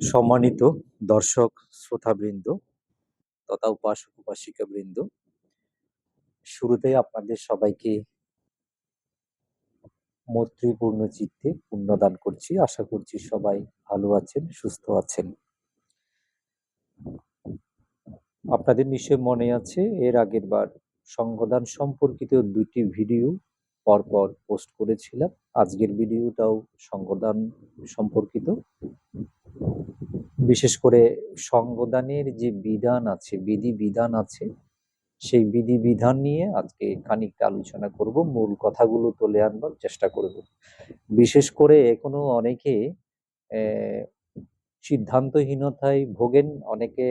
সম্মানিত দর্শক, শ্রোতাবৃন্দ তথা উপাসক উপাসিকা বৃন্দ শুরুতেই আপনাদের সবাইকে মৈত্রীপূর্ণ চিত্তে পুণ্যদান করছি। আশা করছি সবাই ভালো আছেন, সুস্থ আছেন। আপনাদের নিশ্চয় মনে আছে, এর আগের বার সঙ্গদান সম্পর্কিত দুটি ভিডিও পরপর পোস্ট করেছিলাম। আজকের ভিডিওটাও সঙ্গদান সম্পর্কিত। বিশেষ করে সঙ্গদানের যে বিধান আছে বিধি বিধান আছে, সেই বিধি বিধান নিয়ে আজকে খানিকটা আলোচনা করব। মূল কথাগুলো তুলে আনবার চেষ্টা করব। বিশেষ করে এখনও অনেকে সিদ্ধান্তহীনতায় ভোগেন, অনেকে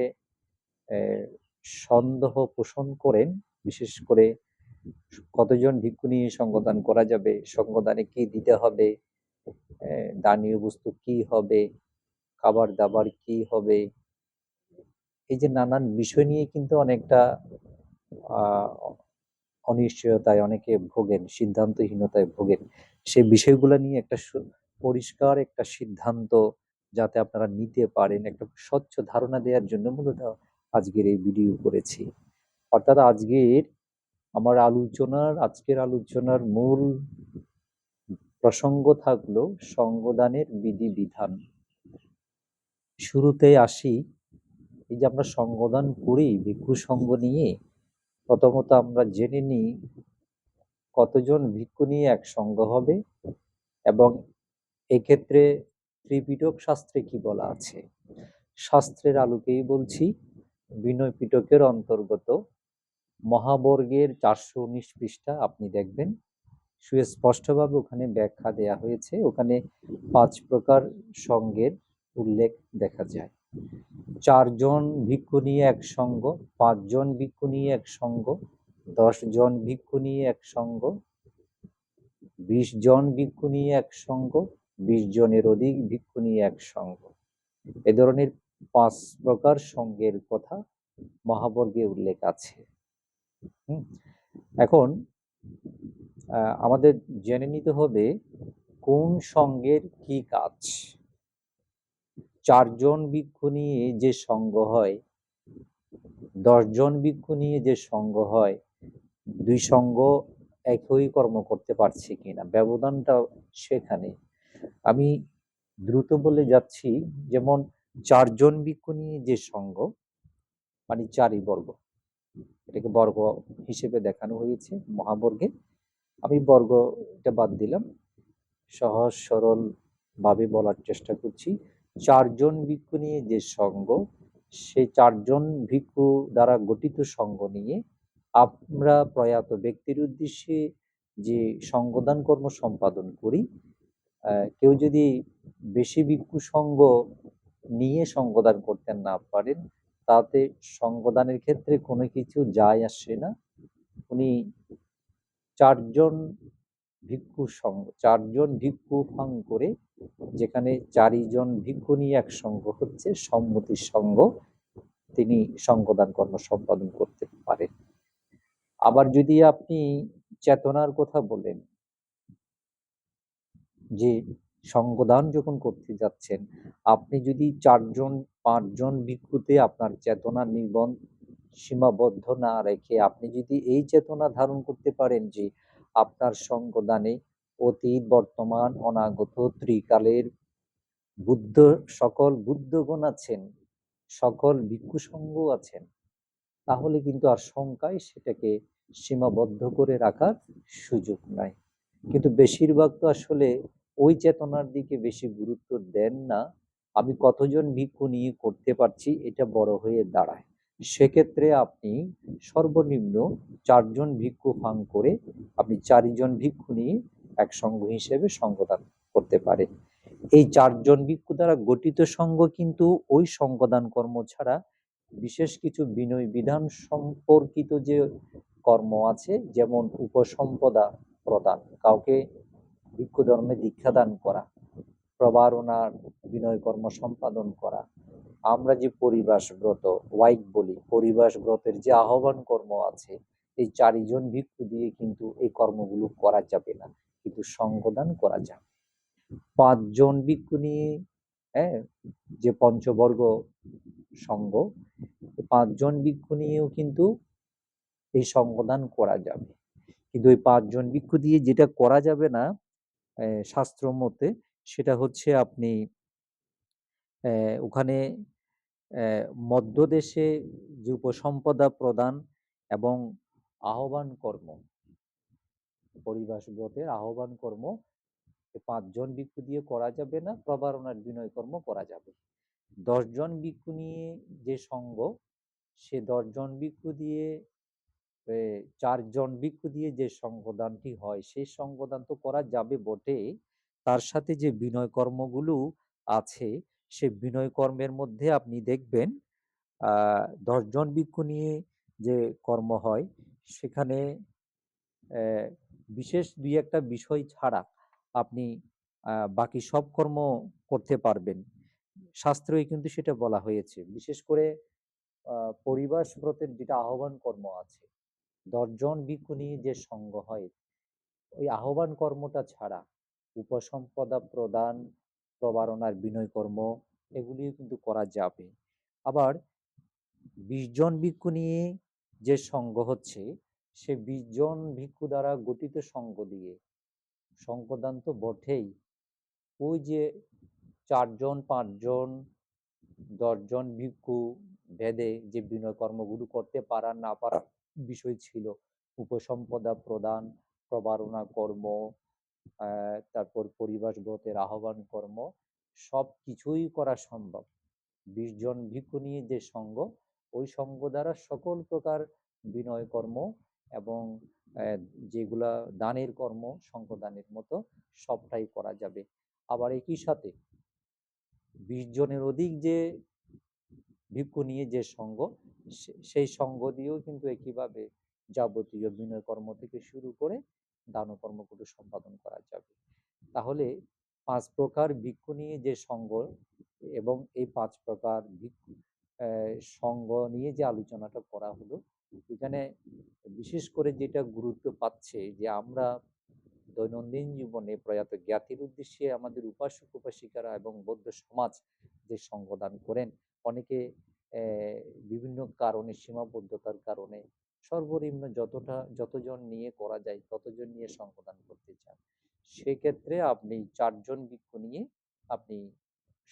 সন্দেহ পোষণ করেন। বিশেষ করে কতজন ভিক্ষু নিয়ে সঙ্গদান করা যাবে? সঙ্গদানে কি দিতে হবে? দানীয় বস্তু কি হবে? খাবার দাবার কি হবে? এই যে নানান বিষয় নিয়ে কিন্তু অনেকটা অনিশ্চয়তায় অনেকে ভোগেন, সিদ্ধান্তহীনতায় ভোগেন। সেই বিষয়গুলো নিয়ে একটা পরিষ্কার একটা সিদ্ধান্ত যাতে আপনারা নিতে পারেন, একটা স্বচ্ছ ধারণা দেওয়ার জন্য মূলত আজকের এই ভিডিও করেছি। অর্থাৎ আজকের আমার আলোচনার, আজকের আলোচনার মূল প্রসঙ্গ থাকল সঙ্গদানের বিধি বিধান শুরুতে আসি, এই যে আমরা সঙ্গদান করি ভিক্ষু সঙ্গ নিয়ে, প্রথমত আমরা জেনে নিই কতজন ভিক্ষু নিয়ে এক সঙ্গ হবে এবং এক্ষেত্রে ত্রিপিটক শাস্ত্রে কি বলা আছে? শাস্ত্রের আলোকেই বলছি বিনয় পিটকের অন্তর্গত মহাবর্গের চারশো উনিশ পৃষ্ঠা আপনি দেখবেন। সুস্পষ্টভাবে ওখানে ব্যাখ্যা দেয়া হয়েছে। ওখানে পাঁচ প্রকার সঙ্গের উল্লেখ দেখা যায়। চারজন ভিক্ষু নিয়ে এক সঙ্গ, পাঁচজন ভিক্ষু নিয়ে এক সঙ্গ দশ জন ভিক্ষু নিয়ে এক সঙ্গ বিশ জন ভিক্ষু নিয়ে এক সঙ্গ বিশ জনের অধিক ভিক্ষু নিয়ে এক সঙ্গ। এ ধরনের পাঁচ প্রকার সঙ্গের কথা মহাবর্গে উল্লেখ আছে। এখন আমাদের জেনে নিতে হবে কোন সঙ্গের কি কাজ। চারজন ভিক্ষু নিয়ে যে সঙ্গ হয়, দশজন ভিক্ষু নিয়ে যে সঙ্গ হয়, দুই সঙ্গ একই কর্ম করতে পারছে কিনা? ব্যবধানটা সেখানে। আমি দ্রুত বলে যাচ্ছি, যেমন চারজন ভিক্ষু নিয়ে যে সঙ্গ মানে চারই বর্গ। এটাকে বর্গ হিসেবে দেখানো হয়েছে মহাবর্গে। আমি বর্গ এটা বাদ দিলাম। সহজ, সরল ভাবে বলার চেষ্টা করছি। চারজন ভিক্ষু নিয়ে যে সঙ্গ, সেই চারজন ভিক্ষু দ্বারা গঠিত সঙ্গ নিয়ে আমরা প্রয়াত ব্যক্তির উদ্দেশ্যে যে সঙ্গদান কর্ম সম্পাদন করি কেউ যদি বেশি ভিক্ষু সঙ্গ নিয়ে সঙ্গদান করতে না পারেন তাতে সঙ্গদানের ক্ষেত্রে কোনো কিছু যায় আসে না। উনি চারজন ভিক্ষু সঙ্গ, চারজন ভিক্ষু ফাং করে যেখানে চারিজন ভিক্ষু নিয়ে এক সঙ্গ হচ্ছে সম্মতির সঙ্গ তিনি সঙ্গদান কর্ম সম্পাদন করতে পারেন। আবার যদি আপনি চেতনার কথা বলেন যে সঙ্গদান যখন করতে যাচ্ছেন, আপনি যদি চারজন, পাঁচজন ভিক্ষুতে আপনার চেতনা নিবন্ধ সীমাবদ্ধ না রেখে আপনি যদি এই চেতনা ধারণ করতে পারেন যে আপনার সঙ্গদানে অতীত, বর্তমান, অনাগত, ত্রিকালের বুদ্ধ, সকল বুদ্ধগণ আছেন, সকল ভিক্ষু সঙ্গ আছেন, তাহলে কিন্তু আর শঙ্কায় সেটাকে সীমাবদ্ধ করে রাখার সুযোগ নাই। কিন্তু বেশিরভাগ তো আসলে ওই চেতনার দিকে বেশি গুরুত্ব দেন না। আমি কতজন ভিক্ষু নিয়ে করতে পারছি, এটা বড় হয়ে দাঁড়ায়। সেক্ষেত্রে আপনি সর্বনিম্ন চারজন ভিক্ষু ফাং করে আপনি চারিজন ভিক্ষু নিয়ে এক সংঘ হিসেবে সংগদান করতে পারেন। এই চারজন ভিক্ষু দ্বারা গঠিত সঙ্গ কিন্তু ওই সংগদান কর্ম ছাড়া বিশেষ কিছু বিনয় বিধান সম্পর্কিত যে কর্ম আছে, যেমন উপসম্পদা প্রদান, কাউকে ভিক্ষু ধর্মে দীক্ষা দান করা, প্রবারণার বিনয় কর্ম সম্পাদন করা, আমরা যে পরিবাস ব্রত ওয়াইক বলি পরিবাস ব্রতের যে আহ্বান কর্ম আছে, এই চারিজন ভিক্ষু দিয়ে কিন্তু এই কর্মগুলো করা যাবে না, কিন্তু সঙ্গদান করা যাবে। পাঁচজন ভিক্ষু নিয়ে হ্যাঁ যে পঞ্চবর্গ সঙ্গ পাঁচজন ভিক্ষু নিয়েও কিন্তু এই সঙ্গদান করা যাবে। কিন্তু ওই পাঁচজন ভিক্ষু দিয়ে যেটা করা যাবে না শাস্ত্র মতে সেটা হচ্ছে আপনি ওখানে মধ্যদেশে যে উপসম্পদা প্রদান এবং আহ্বান কর্ম পরিবাস আহ্বান কর্ম পাঁচজন ভিক্ষু দিয়ে করা যাবে না, প্রবারণার বিনয় কর্ম করা যাবে। দশজন ভিক্ষু নিয়ে যে সঙ্গ, সে দশজন ভিক্ষু দিয়ে চারজন ভিক্ষু দিয়ে যে সঙ্গদানটি হয়, সেই সঙ্গদান তো করা যাবে বটে তার সাথে যে বিনয় কর্মগুলো আছে, সে বিনয় কর্মের মধ্যে আপনি দেখবেন দশজন ভিক্ষু নিয়ে যে কর্ম হয়, সেখানে বিশেষ দুই একটা বিষয় ছাড়া আপনি বাকি সব কর্ম করতে পারবেন। শাস্ত্রে কিন্তু সেটা বলা হয়েছে। বিশেষ করে পরিবার ব্রতের যেটা আহ্বান কর্ম আছে দশজন ভিক্ষু নিয়ে যে সঙ্গ হয়, ওই আহ্বান কর্মটা ছাড়া উপসম্পদা প্রদান, প্রবারণার বিনয় কর্ম এগুলিও কিন্তু করা যাবে। আবার বিশ জন ভিক্ষু নিয়ে যে সঙ্গ হচ্ছে, সে বিশ জন ভিক্ষু দ্বারা গঠিত সঙ্গ দিয়ে সঙ্গদান তো বটেই। ওই যে চারজন, পাঁচজন, দশজন ভিক্ষু ভেদে যে বিনয় কর্মগুলো করতে পারা না পারা বিষয় ছিল। উপসম্পদা প্রদান, প্রবারণা কর্ম তারপর পরিবাস ব্রতের আহ্বান কর্ম, সব কিছুই করা সম্ভব। বিশ জন ভিক্ষু নিয়ে যে সঙ্গ, ওই সঙ্গ দ্বারা সকল প্রকার বিনয় কর্ম এবং যেগুলা দানের কর্ম সঙ্গ দানের মতো সবটাই করা যাবে। আবার একই সাথে, বিশ জনের অধিক যে ভিক্ষু নিয়ে যে সঙ্গ সেই সঙ্গ দিয়েও কিন্তু একইভাবে যাবতীয় বিনয় কর্ম থেকে শুরু করে দান কর্মগুলো সম্পাদন করা যাবে। তাহলে পাঁচ প্রকার ভিক্ষু নিয়ে যে সঙ্গ এবং এই পাঁচ প্রকার ভিক্ষু সঙ্গ নিয়ে যে আলোচনাটা করা হলো, এখানে বিশেষ করে যেটা গুরুত্ব পাচ্ছে যে আমরা দৈনন্দিন জীবনে প্রয়াত জ্ঞাতির উদ্দেশ্যে আমাদের উপাসক, উপাসিকারা এবং বৌদ্ধ সমাজ যে সঙ্গদান করেন অনেকে বিভিন্ন কারণে, সীমাবদ্ধতার কারণে সর্বনিম্ন যতটা, যতজন নিয়ে করা যায়, ততজন নিয়ে সঙ্গদান করতে চান। সেক্ষেত্রে আপনি চারজন ভিক্ষু নিয়ে আপনি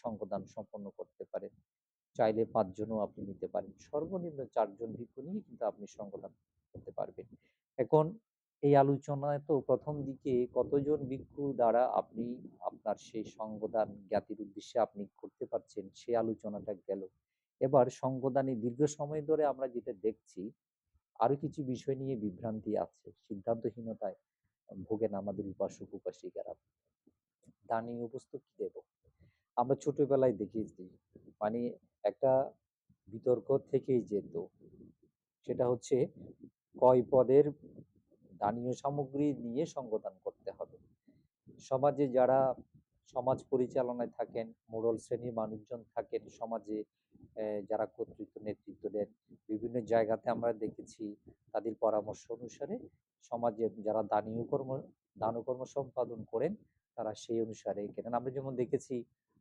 সঙ্গদান সম্পন্ন করতে পারেন। চাইলে পাঁচজনও আপনি নিতে পারেন। সর্বনিম্ন চারজন ভিক্ষু নিয়ে কিন্তু আপনি সঙ্গদান করতে পারবেন। এখন এই আলোচনায় তো প্রথম দিকে কতজন ভিক্ষু দ্বারা আপনি আপনার সেই সঙ্গদান জ্ঞাতির উদ্দেশ্যে আপনি করতে পারছেন সেই আলোচনাটা গেল। এবার সঙ্গদানে দীর্ঘ সময় ধরে আমরা যেটা দেখছি, আরও কিছু বিষয় নিয়ে বিভ্রান্তি আছে, সিদ্ধান্তহীনতায় ভোগেন আমাদের উপাসক, উপাসিকারা। দানি উপস্থ কি দেব? আমরা ছোটবেলায় দেখেছি মানে একটা বিতর্ক থেকেই যেত। সেটা হচ্ছে, কয় পদের দানীয় সামগ্রী নিয়ে সঙ্গদান করতে হবে। সমাজে যারা সমাজ পরিচালনায় থাকেন, মোড়ল শ্রেণির মানুষজন থাকেন, সমাজে যারা কর্তৃত্ব, নেতৃত্ব দেন, বিভিন্ন জায়গাতে আমরা দেখেছি তাদের পরামর্শ অনুসারে সমাজে যারা দানীয় কর্ম, দানকর্ম সম্পাদন করেন, তারা সেই অনুসারে কেনেন। আমরা যেমন দেখেছি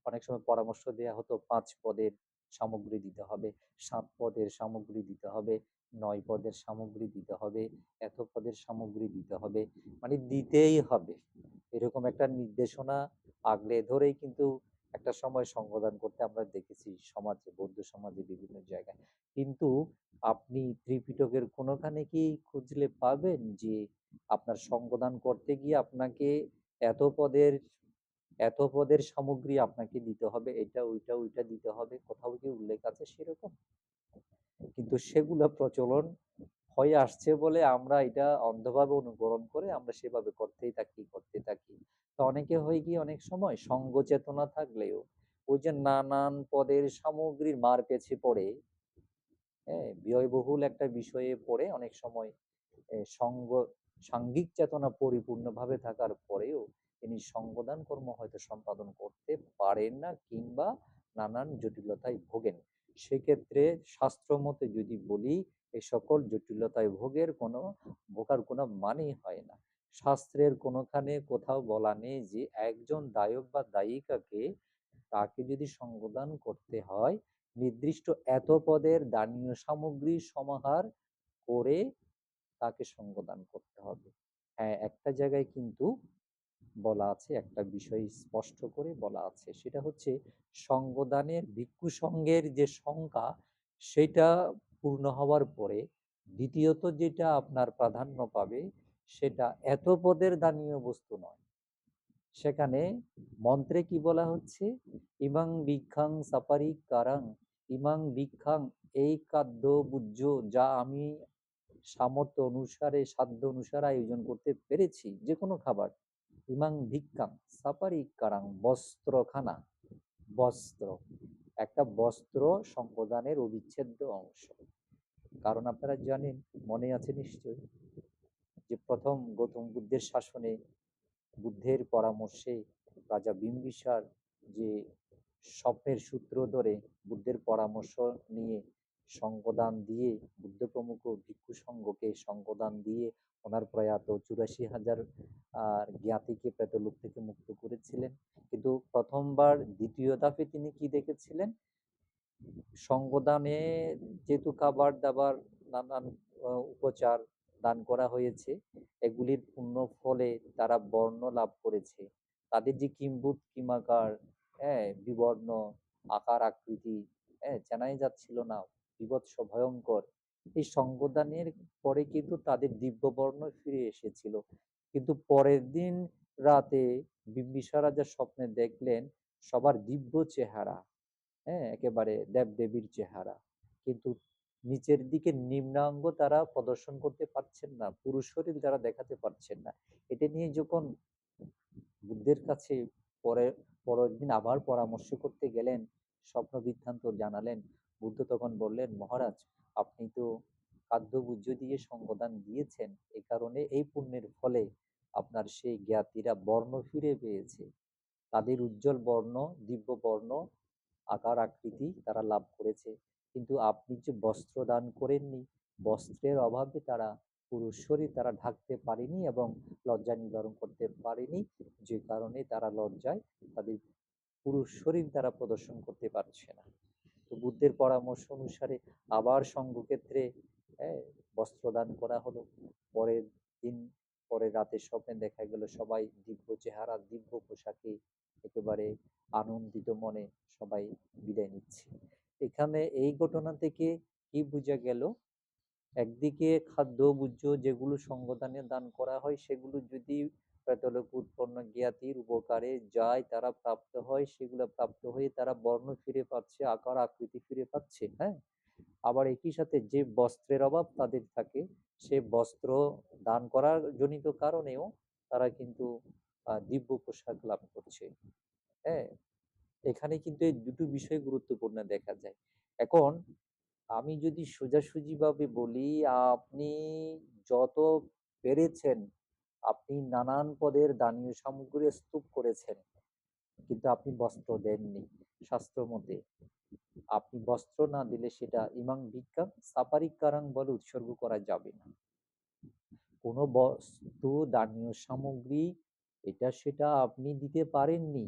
অনেক সময় পরামর্শ দেওয়া হতো, পাঁচ পদের সামগ্রী দিতে হবে, সাত পদের সামগ্রী দিতে হবে নয় পদের সামগ্রী দিতে হবে, এত পদের সামগ্রী দিতে হবে মানে দিতেই হবে। এরকম একটা নির্দেশনা আগলে ধরেই কিন্তু একটা সময় সঙ্গদান করতে আমরা দেখেছি সমাজে, বৌদ্ধ সমাজে বিভিন্ন জায়গায়। কিন্তু আপনি ত্রিপিটকের কোনোখানে কি খুঁজলে পাবেন যে আপনার সঙ্গদান করতে গিয়ে আপনাকে এত পদের এত পদের সামগ্রী আপনাকে দিতে হবে, এটা, ওইটা ওইটা দিতে হবে, কোথাও কি উল্লেখ আছে সেরকম? কিন্তু সেগুলো প্রচলন হয়ে আসছে বলে আমরা এটা অন্ধভাবে অনুকরণ করে আমরা সেভাবে করতেই থাকি, করতে থাকি। তো অনেকে হয় গিয়ে অনেক সময় সঙ্গ চেতনা থাকলেও ওই যে নানান পদের সামগ্রীর মার পেছে পড়ে হ্যাঁ ব্যয়বহুল একটা বিষয়ে পড়ে অনেক সময় সঙ্গ, সাঙ্গিক চেতনা পরিপূর্ণভাবে থাকার পরেও তিনি সঙ্গদান কর্ম হয়তো সম্পাদন করতে পারেন না কিংবা নানান জটিলতায় ভোগেন। সেক্ষেত্রে শাস্ত্র মতে যদি বলি এই সকল জটিলতায় ভোগের কোনো, ভোগার কোনো মানেই হয় না। শাস্ত্রের কোনোখানে কোথাও বলা নেই যে, একজন দায়ক বা দায়িকাকে তাকে যদি সঙ্গদান করতে হয়, নির্দিষ্ট এত পদের দানীয় সামগ্রী সমাহার করে তাকে সঙ্গদান করতে হবে। হ্যাঁ একটা জায়গায় কিন্তু বলা আছে, একটা বিষয় স্পষ্ট করে বলা আছে। সেটা হচ্ছে সঙ্গদানের, ভিক্ষু সঙ্গের যে সংখ্যা, সেটা পূর্ণ হওয়ার পরে দ্বিতীয়ত যেটা আপনার প্রাধান্য পাবে, সেটা এত পদের দানীয় বস্তু নয়। সেখানে মন্ত্রে কি বলা হচ্ছে? ইমাং বিক্ষাং সাপারি কারাং, ইমাং বিক্ষাং এই খাদ্য বুজ্জ যা আমি সামর্থ্য অনুসারে, সাধ্য অনুসারে আয়োজন করতে পেরেছি যে কোনো খাবার। ইমাং ভিক্ষাং সাপারি কারাং বস্ত্রখানা, বস্ত্র। একটা বস্ত্র সম্প্রদানের অবিচ্ছেদ্য অংশ। কারণ আপনারা জানেন, মনে আছে নিশ্চয় যে প্রথম গৌতম বুদ্ধের শাসনে, বুদ্ধের পরামর্শে রাজা বিম্বিসার যে স্বপ্নের সূত্র ধরে বুদ্ধের পরামর্শ নিয়ে সঙ্গদান দিয়ে বুদ্ধ প্রমুখ ভিক্ষু সংঘকে সঙ্গদান দিয়ে ওনার প্রয়াত চুরাশি হাজার জ্ঞাতিকে প্রেতলোক থেকে মুক্ত করেছিলেন। কিন্তু প্রথমবার দ্বিতীয় ধাপে তিনি কি দেখেছিলেন? সঙ্গদানে যেহেতু খাবার দাবার নানান উপচার দান করা হয়েছে, এগুলির পূর্ণ ফলে তারা বর্ণ লাভ করেছে। তাদের যে কিম্বুত কিমাকার হ্যাঁ বিবর্ণ, আকার আকৃতি হ্যাঁ চেনাই যাচ্ছিল না। বিভৎস, ভয়ঙ্কর। এই সঙ্গদানের পরে কিন্তু তাদের দিব্য বর্ণ ফিরে এসেছিল। কিন্তু পরের দিন রাতে বিম্বিসার রাজা স্বপ্নে দেখলেন, সবার দিব্য চেহারা হ্যাঁ একেবারে দেবদেবীর চেহারা। কিন্তু নিচের দিকে নিম্নাঙ্গ তারা প্রদর্শন করতে পারছেন না, পুরুষ শরীর তারা দেখাতে পারছেন না। এটা নিয়ে যখন বুদ্ধের কাছে পরে, পরের দিন আবার পরামর্শ করতে গেলেন স্বপ্ন বৃত্তান্ত জানালেন, বুদ্ধ তখন বললেন, মহারাজ আপনি তো খাদ্য বুঝ্য দিয়ে সঙ্গদান দিয়েছেন এই কারণে এই পুণ্যের ফলে আপনার সেই জ্ঞাতিরা বর্ণ ফিরে পেয়েছে। তাদের উজ্জ্বল বর্ণ, দিব্য বর্ণ, আকার আকৃতি তারা লাভ করেছে। কিন্তু আপনি যে বস্ত্র দান করেননি, বস্ত্রের অভাবে তারা পুরুষ শরীর তারা ঢাকতে পারেনি এবং লজ্জা নিবারণ করতে পারেনি, যে কারণে তারা লজ্জায় তাদের পুরুষ শরীর তারা প্রদর্শন করতে পারছে না। তো বুদ্ধের পরামর্শ অনুসারে আবার সঙ্গক্ষেত্রে হ্যাঁ, বস্ত্র দান করা হলো। পরের দিন পরের রাতে স্বপ্নে দেখা গেল সবাই দিব্য চেহারা দিব্য পোশাকে একেবারে আনন্দিত মনে সবাই বিদায় নিচ্ছে। এখানে এই ঘটনা থেকে কি বোঝা গেল? একদিকে খাদ্য বুজ্য যেগুলো সঙ্গদানে দান করা হয় সেগুলো যদি প্রেতলোক উৎপন্ন জ্ঞাতির উপকারে যায়, তারা প্রাপ্ত হয়, সেগুলো প্রাপ্ত হয়ে তারা বর্ণ ফিরে পাচ্ছে, আকার, আকৃতি ফিরে পাচ্ছে হ্যাঁ? আবার একই সাথে যে বস্ত্রের অভাব তাদের থাকে, সে বস্ত্র দান করার জনিত কারণেও তারা কিন্তু দিব্য পোশাক লাভ করছে হ্যাঁ? এখানে কিন্তু এই দুটো বিষয় গুরুত্বপূর্ণ দেখা যায়। এখন, আমি যদি সোজাসুজি ভাবে বলি, আপনি যত পেরেছেন আপনি নানান পদের দানীয় সামগ্রী স্তূপ করেছেন, কিন্তু আপনি বস্ত্র দেননি শাস্ত্র মতে। আপনি বস্ত্র না দিলে সেটা ইমাং ভিক্ষা সাপারিক কারাং বলে উৎসর্গ করা যাবে না। কোনো বস্তু দানীয় সামগ্রী, এটা সেটা আপনি দিতে পারেননি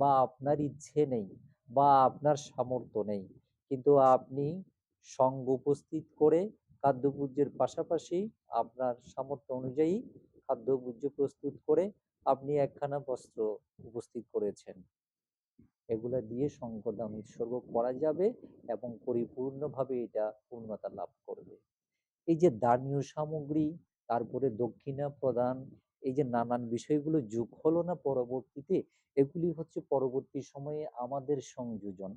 বা আপনার ইচ্ছে নেই বা আপনার সামর্থ্য নেই, কিন্তু আপনি সঙ্গ উপস্থিত করে খাদ্যপূজ্যের পাশাপাশি আপনার সামর্থ্য অনুযায়ী খাদ্যপূজ্য প্রস্তুত করে আপনি একখানা বস্ত্র উপস্থিত করেছেন। এগুলা দিয়ে সংকদান উৎসর্গ করা যাবে এবং পরিপূর্ণভাবে এটা পূর্ণতা লাভ করবে। এই যে দানীয় সামগ্রী, তারপরে দক্ষিণা প্রদান, এই যে নানান বিষয়গুলো যোগ হলো না পরবর্তীতে, এগুলি হচ্ছে পরবর্তী সময়ে আমাদের সংযোজন।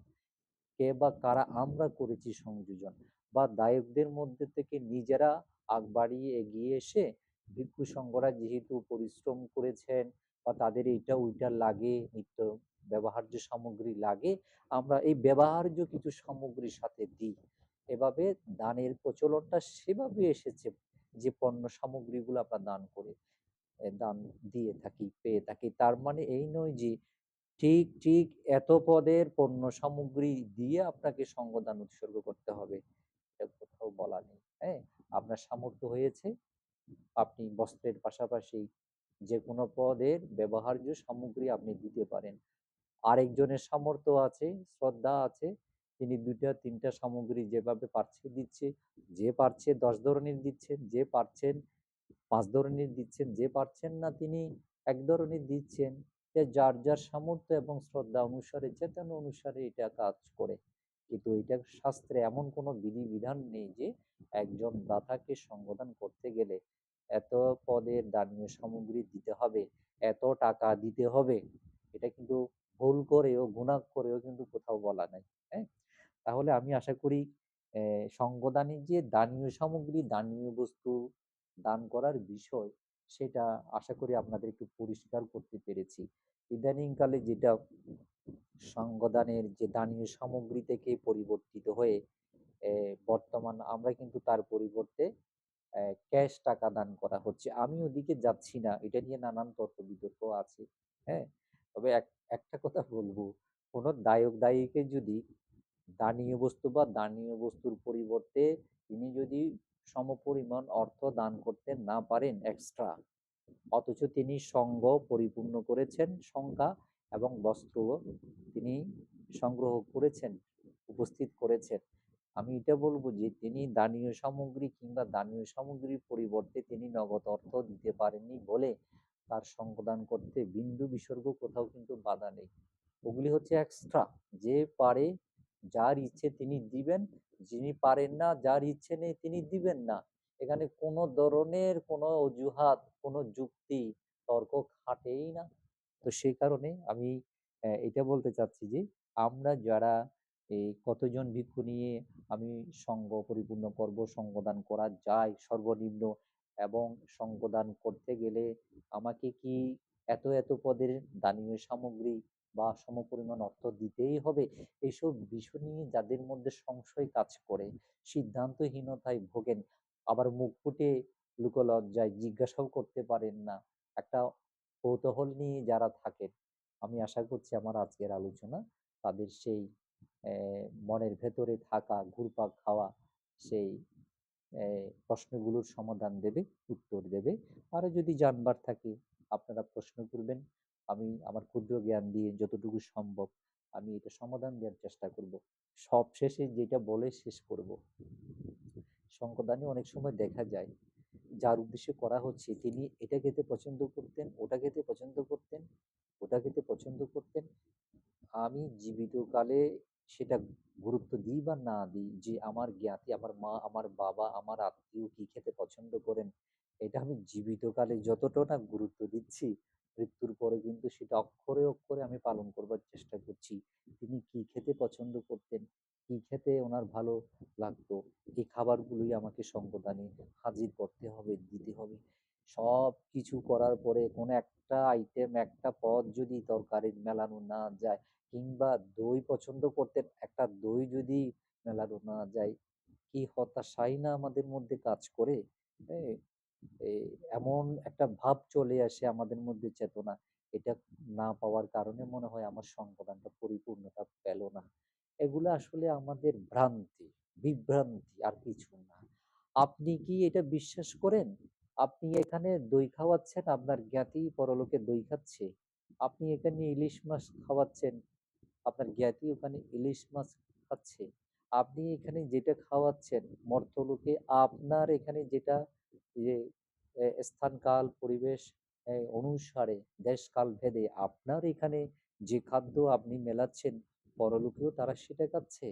কে বা কারা আমরা করেছি সংযোজন বা দায়কদের মধ্যে থেকে নিজেরা আগ বাড়িয়ে এগিয়ে এসে ভিক্ষু সংঘরা যেহেতু পরিশ্রম করেছেন বা তাদের এইটা ওইটা লাগে, নিত্য ব্যবহার্য সামগ্রী লাগে, আমরা এই ব্যবহার্য কিছু সামগ্রীর সাথে দিই। এভাবে দানের প্রচলনটা সেভাবে এসেছে যে পণ্য সামগ্রীগুলো আমরা দান করে দান দিয়ে থাকি, পেয়ে থাকি। তার মানে এই নয় যে ঠিক ঠিক এত পদের পণ্য সামগ্রী দিয়ে আপনাকে সঙ্গদান উৎসর্গ করতে হবে, এটা কোথাও বলা নেই। হ্যাঁ? আপনার সামর্থ্য হয়েছে আপনি বস্ত্রের পাশাপাশি যে কোনো পদের ব্যবহার্য সামগ্রী আপনি দিতে পারেন। আরেকজনের সামর্থ্য আছে, শ্রদ্ধা আছে, তিনি দুইটা, তিনটা সামগ্রী যেভাবে পারছে দিচ্ছে, যে পারছে দশ ধরনের দিচ্ছেন, যে পারছেন পাঁচ ধরনের দিচ্ছেন, যে পারছেন না তিনি এক ধরনের দিচ্ছেন। যার যার সামর্থ্য এবং শ্রদ্ধা অনুসারে, চেতনা অনুসারে এটা কাজ করে। কিন্তু এটা শাস্ত্রে এমন কোনো বিধিবিধান নেই যে একজন দাতাকে সঙ্গদান করতে গেলে এত পদের দানীয় সামগ্রী দিতে হবে, এত টাকা দিতে হবে। এটা কিন্তু ভুল করেও গুণা করেও কিন্তু কোথাও বলা নাই হ্যাঁ? তাহলে আমি আশা করি সঙ্গদানে যে দানীয় সামগ্রী, দানীয় বস্তু দান করার বিষয়, সেটা আশা করি আপনাদের একটু পরিষ্কার করতে পেরেছি। ইদানিংকালে যেটা সঙ্গদানের যে দানীয় সামগ্রী থেকে পরিবর্তিত হয়ে বর্তমান আমরা কিন্তু তার পরিবর্তে ক্যাশ টাকা দান করা হচ্ছে। আমি ওদিকে যাচ্ছি না। এটা নিয়ে নানান তর্ক বিতর্ক আছে হ্যাঁ? তবে এক, একটা কথা বলব, কোনো দায়ক দায়ীকে যদি দানীয় বস্তু বা দানীয় বস্তুর পরিবর্তে তিনি যদি সমপরিমাণ অর্থ দান করতে না পারেন এক্সট্রা অথচ তিনি সঙ্গ পরিপূর্ণ করেছেন, সংখ্যা এবং বস্ত্র তিনি সংগ্রহ করেছেন, উপস্থিত করেছেন আমি এটা বলব যে, তিনি দানীয় সামগ্রী কিংবা দানীয় সামগ্রীর পরিবর্তে তিনি নগদ অর্থ দিতে পারেননি বলে তার সঙ্গদান করতে বিন্দু বিসর্গ কোথাও কিন্তু বাধা নেই। ওগুলি হচ্ছে এক্সট্রা যে পারে যার ইচ্ছে তিনি দিবেন, যিনি পারেন না যার ইচ্ছে নেই তিনি দিবেন না। এখানে কোনো ধরনের কোনো অজুহাত, কোনো যুক্তি, তর্ক খাটেই না। তো সেই কারণে আমি এটা বলতে চাচ্ছি যে, আমরা যারা এই কতজন ভিক্ষু নিয়ে আমি সঙ্গ পরিপূর্ণ করব, সঙ্গদান করা যায় সর্বনিম্ন এবং সঙ্গদান করতে গেলে আমাকে কি এত এত পদের দানীয় সামগ্রী বা সমপরিমাণ অর্থ দিতেই হবে? এইসব বিষয় নিয়ে যাদের মধ্যে সংশয় কাজ করে, সিদ্ধান্তহীনতায় ভোগেন, আবার মুখ ফুটে লুকলজ্জায় জিজ্ঞাসাও করতে পারেন না। একটা কৌতূহল নিয়ে যারা থাকেন, আমি আশা করছি আমার আজকের আলোচনা তাদের সেই মনের ভেতরে থাকা, ঘুরপাক খাওয়া সেই প্রশ্নগুলোর সমাধান দেবে, উত্তর দেবে। আরও যদি জানবার থাকে, আপনারা প্রশ্ন করবেন। আমি আমার ক্ষুদ্র জ্ঞান দিয়ে যতটুকু সম্ভব আমি এটা সমাধান দেওয়ার চেষ্টা করব। সব শেষে যেটা বলে শেষ করব। সংকদানে অনেক সময় দেখা যায়, যার উদ্দেশ্যে করা হচ্ছে, তিনি এটা খেতে পছন্দ করতেন, ওটা খেতে পছন্দ করতেন, ওটা খেতে পছন্দ করতেন। আমি জীবিত কালে সেটা গুরুত্ব দিই বা না দিই? যে আমার জ্ঞাতি, আমার মা, আমার বাবা, আমার আত্মীয় কি খেতে পছন্দ করেন? এটা আমি জীবিতকালে যতটা না গুরুত্ব দিচ্ছি, মৃত্যুর পরে কিন্তু সেটা অক্ষরে অক্ষরে আমি পালন করবার চেষ্টা করছি। তিনি কি খেতে পছন্দ করতেন? কি খেতে ওনার ভালো লাগতো? এই খাবারগুলোই আমাকে সঙ্গদানে হাজির করতে হবে, দিতে হবে। সব কিছু করার পরে কোনো একটা আইটেম একটা পদ যদি তরকারির মেলানো না যায় কিংবা দই পছন্দ করতেন একটা দই যদি মেলানো না যায়, কি হতাশাই না আমাদের মধ্যে কাজ করে? এমন একটা ভাব চলে আসে আমাদের মধ্যে চেতনা। এটা না পাওয়ার কারণে মনে হয় আমার সংকলনটা পরিপূর্ণতা পেল না। এগুলো আসলে আমাদের ভ্রান্তি, বিভ্রান্তি আর কিছু না। আপনি কি এটা বিশ্বাস করেন? আপনি এখানে দই খাওয়াচ্ছেন, আপনার জ্ঞাতি পরলোকে দই খাচ্ছে। আপনি এখানে ইলিশ মাছ খাওয়াচ্ছেন আপনার জ্ঞাতি ওখানে ইলিশ মাছ খাচ্ছে। আপনি এখানে যেটা খাওয়াচ্ছেন মর্তলোকে আপনার এখানে যেটা যে এ, স্থান কাল পরিবেশ অনুসারে দেশ কাল ভেদে আপনার এখানে যে খাদ্য আপনি মেলাচ্ছেন পরলোকেও তারা সেটা খাচ্ছে।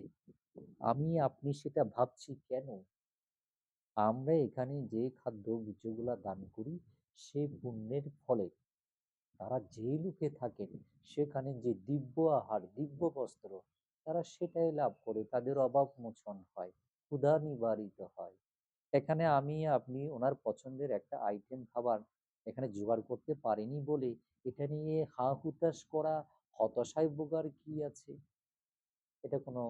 আমি আপনি সেটা ভাবছি কেন? আমরা এখানে যে খাদ্য বীজগুলা দান করি সেই পুণ্যের ফলে তারা যে লোকে থাকেন সেখানে যে দিব্য আহার, দিব্য বস্ত্র, তারা সেটাই লাভ করে। তাদের অভাব মোচন হয়, ক্ষুধা নিবারিত হয়। এখানে আমি, আপনি ওনার পছন্দের একটা আইটেম খাবার এখানে জোগাড় করতে পারিনি বলে এটা নিয়ে হা হুতাশ করা, হতাশায় ভোগার কি আছে? এটা কোনো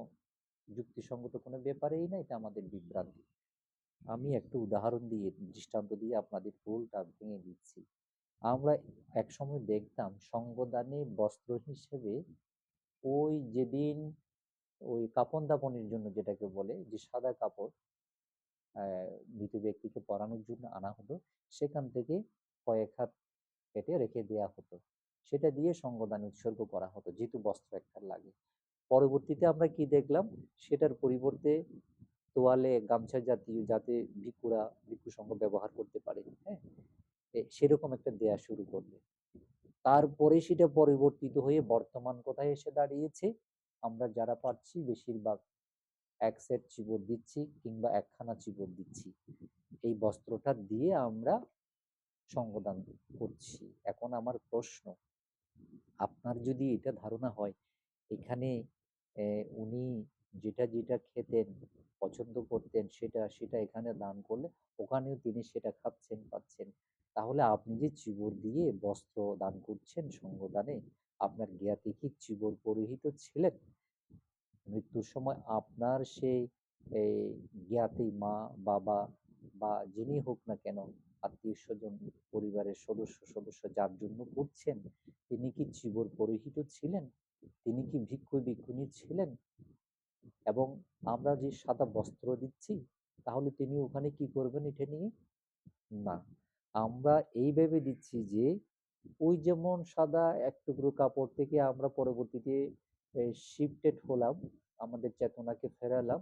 যুক্তিসঙ্গত কোনো ব্যাপারেই না, এটা আমাদের বিভ্রান্তি। আমি একটা উদাহরণ দিয়ে, দৃষ্টান্ত দিয়ে আপনাদের ভুলটা ভেঙে দিচ্ছি। আমরা একসময় দেখতাম সঙ্গদানে বস্ত্র হিসেবে ওই যেদিন ওই কাপন দাপনের জন্য যেটাকে বলে, যে সাদা কাপড় মৃত ব্যক্তিকে পরানোর জন্য আনা হতো, সেখান থেকে কয়েক হাত কেটে রেখে দেয়া হতো। সেটা দিয়ে সঙ্গদান উৎসর্গ করা হতো, যেহেতু বস্ত্র একটা লাগে। পরবর্তীতে আমরা কি দেখলাম? সেটার পরিবর্তে তোয়ালে গামছা জাতীয়, যাতে ভিক্ষুরা, ভিক্ষু সংঘ ব্যবহার করতে পারে হ্যাঁ? সেরকম একটা দেয়া শুরু করবে তারপরে সেটা পরিবর্তিত হয়ে বর্তমান কোথায় এসে দাঁড়িয়েছে, আমরা যারা পাচ্ছি বেশিরভাগ এক সেট চিবর দিচ্ছি কিংবা একখানা চিবর দিচ্ছি। এই বস্ত্রটা দিয়ে আমরা সঙ্গদান করছি। এখন আমার প্রশ্ন, আপনার যদি এটা ধারণা হয়, এখানে উনি যেটা যেটা খেতেন, পছন্দ করতেন সেটা সেটা এখানে দান করলে, ওখানেও তিনি সেটা খাচ্ছেন, পাচ্ছেন। তাহলে আপনি যে চিবর দিয়ে বস্ত্র দান করছেন সঙ্গদানে, আপনার জ্ঞাতি কি চিবর পরিহিত ছিলেন। মৃত্যুর সময় আপনার সেই জ্ঞাতি মা, বাবা বা যিনি হোক না কেন, আত্মীয় স্বজন, পরিবারের সদস্য সদস্য যার জন্য করছেন, তিনি কি চিবর পরিহিত ছিলেন? তিনি কি ভিক্ষু ভিক্ষুণী ছিলেন? এবং আমরা যে সাদা বস্ত্র দিচ্ছি, তাহলে তিনি ওখানে কি করবেন এটা নিয়ে? না। আমরা এই ভেবে দিচ্ছি যে, ওই যেমন সাদা এক টুকরো কাপড় থেকে আমরা পরবর্তীতে শিফটেড হলাম, আমাদের চেতনাকে ফেরালাম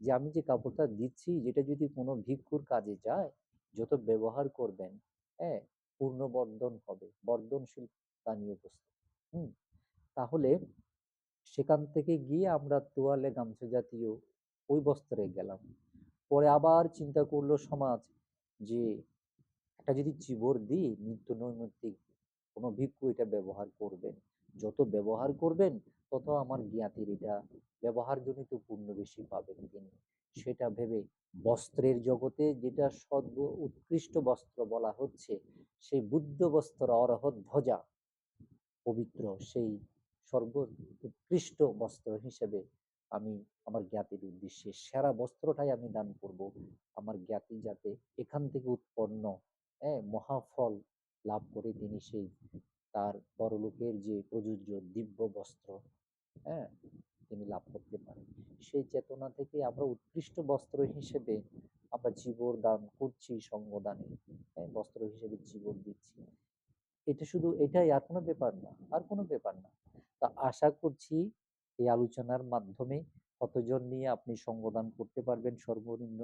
যে, আমি যে কাপড়টা দিচ্ছি, যেটা যদি কোনো ভিক্ষুর কাজে যায়, যত ব্যবহার করবেন হ্যাঁ পূর্ণ বর্ধন হবে, বর্ধনশীল পানীয় বস্তু, হুম? তাহলে সেখান থেকে গিয়ে আমরা তোয়ালে গামছা জাতীয় ওই বস্ত্রে গেলাম। পরে আবার চিন্তা করল সমাজ যে একটা যদি চিবর দিই, নিত্য নৈমিত্তিক কোনো ভিক্ষু এটা ব্যবহার করবেন। যত ব্যবহার করবেন, তত আমার জ্ঞাতির এটা ব্যবহারজনিত পূর্ণ বেশি পাবেন তিনি। সেটা ভেবে বস্ত্রের জগতে যেটা সর্ব উৎকৃষ্ট বস্ত্র বলা হচ্ছে, সেই বুদ্ধ বস্ত্র অরহত ধ্বজা, পবিত্র সেই সর্ব উৎকৃষ্ট বস্ত্র হিসেবে আমি আমার জ্ঞাতির উদ্দেশ্যে সেরা বস্ত্রটাই আমি দান করব। আমার জ্ঞাতি যাতে এখান থেকে উৎপন্ন হ্যাঁ মহাফল লাভ করে তিনি সেই তার পরলোকের যে প্রযোজ্য দিব্য বস্ত্র হ্যাঁ তিনি লাভ করতে পারেন। সেই চেতনা থেকে আমরা উৎকৃষ্ট বস্ত্র হিসেবে আমরা জীবর দান করছি সঙ্গদানে হ্যাঁ বস্ত্র হিসেবে জীবন দিচ্ছি। এটা শুধু এটাই আর কোনো ব্যাপার না, আর কোনো ব্যাপার না। তা আশা করছি এই আলোচনার মাধ্যমে কতজন নিয়ে আপনি সঙ্গদান করতে পারবেন সর্বনিম্ন?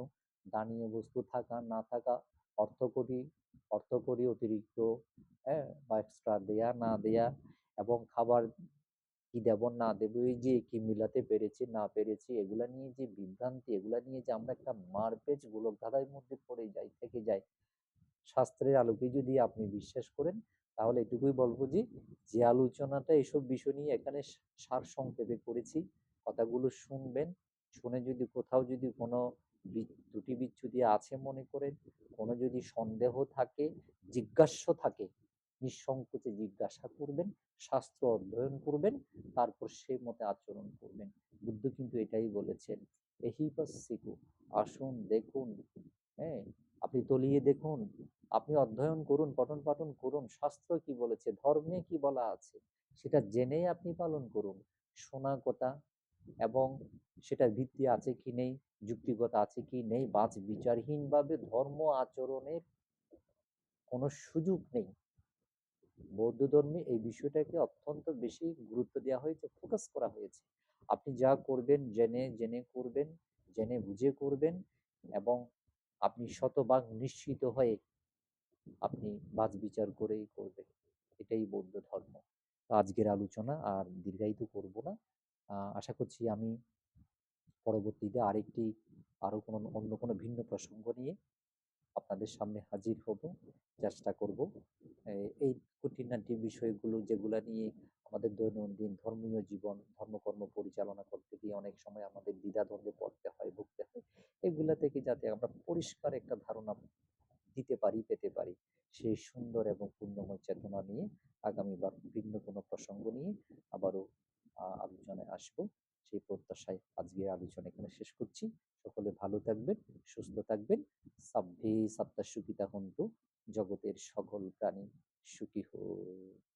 দানীয় বস্তু থাকা, না থাকা অর্থকরী অর্থকরী অতিরিক্ত হ্যাঁ? বা এক্সট্রা দেয়া, না দেয়া এবং খাবার কি দেব, না দেব, এই যে কি মিলাতে পেরেছি, না পেরেছি, এগুলা নিয়ে যে বিভ্রান্তি, এগুলা নিয়ে যে আমরা একটা মারপেচ গোলক ধাঁধার মধ্যে পড়ে যাই, থেকে যাই, শাস্ত্রের আলোকে যদি আপনি বিশ্বাস করেন, তাহলে এটুকুই বলব যে যে আলোচনাটা এসব বিষয় নিয়ে এখানে সার সংক্ষেপে করেছি, কথাগুলো শুনবেন, শুনে যদি কোথাও যদি কোনো বি- ত্রুটি বিচ্যুতি আছে মনে করেন কোনো যদি সন্দেহ থাকে, জিজ্ঞাস্য থাকে, নিঃসংকোচে জিজ্ঞাসা করবেন, শাস্ত্র অধ্যয়ন করবেন, তারপর সেই মতে আচরণ করবেন। বুদ্ধ কিন্তু এটাই বলেছেন, এহি শিখু আসুন, দেখুন হ্যাঁ আপনি তলিয়ে দেখুন, আপনি অধ্যয়ন করুন, পঠন পাঠন করুন, শাস্ত্র কি বলেছে, ধর্মে কি বলা আছে, সেটা জেনেই আপনি পালন করুন, শোনা কথা এবং সেটার ভিত্তি আছে কি নেই, যুক্তিগত আছে কি নেই, বাজ বিচারহীনভাবে ধর্ম আচরণের কোনো সুযোগ নেই। বৌদ্ধ ধর্মে এই বিষয়টাকে অত্যন্ত বেশি গুরুত্ব দেওয়া হয়েছে ফোকাস করা হয়েছে। আপনি যা করবেন, জেনে জেনে করবেন, জেনে বুঝে করবেন এবং আপনি শতভাগ নিশ্চিত হয়ে আপনি বাজ বিচার করেই করবেন। এটাই বৌদ্ধ ধর্ম। আজকের আলোচনা আর দীর্ঘায়িত করব না। আশা করছি আমি পরবর্তীতে আরেকটি আরও কোনো অন্য কোনো ভিন্ন প্রসঙ্গ নিয়ে আপনাদের সামনে হাজির হব, চেষ্টা করব। এই খুঁটিনাটি বিষয়গুলো যেগুলা নিয়ে আমাদের দৈনন্দিন ধর্মীয় জীবন, ধর্মকর্ম পরিচালনা করতে গিয়ে অনেক সময় আমাদের দ্বিধা দ্বিধাদ্বন্দ্বে পড়তে হয়, ভুগতে হয়, এগুলা থেকে যাতে আমরা পরিষ্কার একটা ধারণা দিতে পারি, পেতে পারি, সেই সুন্দর এবং পূর্ণময় চেতনা নিয়ে আগামীবার ভিন্ন কোনো প্রসঙ্গ নিয়ে আবারও আলোচনায় আসব। সেই প্রত্যাশায় আজকে আলোচনা এখানে শেষ করছি। সকলে ভালো থাকবেন, সুস্থ থাকবেন। সাব্বে সাত্তা সুখিতা হন্তু জগতের সকল প্রাণী সুখী হোক।